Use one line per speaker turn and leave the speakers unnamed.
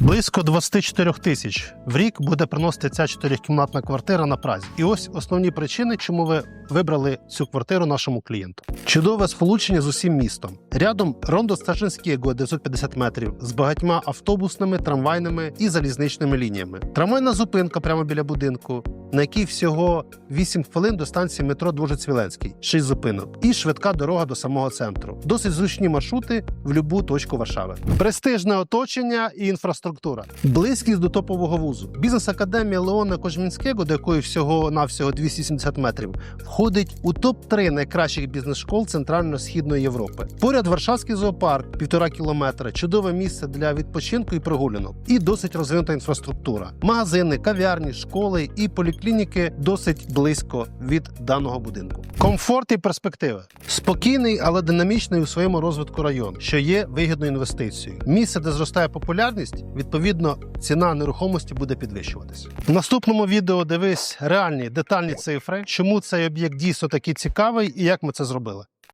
Близько 24 тисяч в рік буде приносити ця чотирикімнатна квартира на Празі. І ось основні причини, чому ви вибрали цю квартиру нашому клієнту. Чудове сполучення з усім містом. Рядом рондо Стажинського 950 метрів з багатьма автобусними, трамвайними і залізничними лініями. Трамвайна зупинка прямо біля будинку, на якій всього 8 хвилин до станції метро Двожицвіленський, 6 зупинок, і швидка дорога до самого центру. Досить зручні маршрути в будь-яку точку Варшави. Престижне оточення і інфраструктура. Близькість до топового вузу. Бізнес-академія Леона Кожмінського, до якої всього навсього 270 метрів, входить у топ-3 найкращих бізнес-школ Центрально-східної Європи. Поряд Варшавський зоопарк, півтора кілометра, чудове місце для відпочинку і прогулянок, і досить розвинута інфраструктура. Магазини, кав'ярні, школи і поліклініки досить близько від даного будинку. Комфорт і перспективи. Спокійний, але динамічний у своєму розвитку район, що є вигідною інвестицією. Місце, де зростає популярність, відповідно, ціна нерухомості буде підвищуватись. В наступному відео дивись реальні детальні цифри, чому цей об'єкт дійсно такий цікавий і як ми це зробили.